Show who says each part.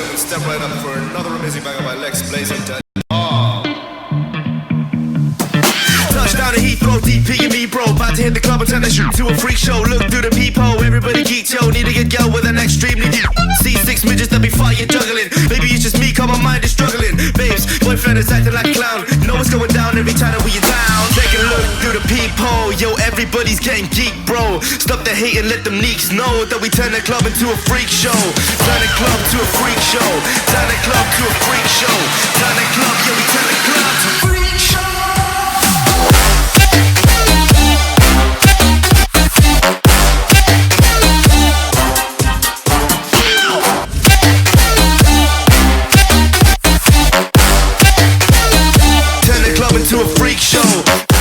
Speaker 1: and step right up for another amazing banger by Lex Blaze and
Speaker 2: to DP and me, bro. About to hit the club and turn the shit to a freak show. Look through the peephole, everybody geek, yo. Need to get girl with an extremely deep. See six midgets that be fire juggling. Maybe it's just me, cause my mind is struggling. Babes, boyfriend is acting like a clown. Know what's going down every time that we are down. Take a look through the peephole, yo. Everybody's getting geek, bro. Stop the hate and let them leaks know that we turn the club into a freak show. Turn the club to a freak show.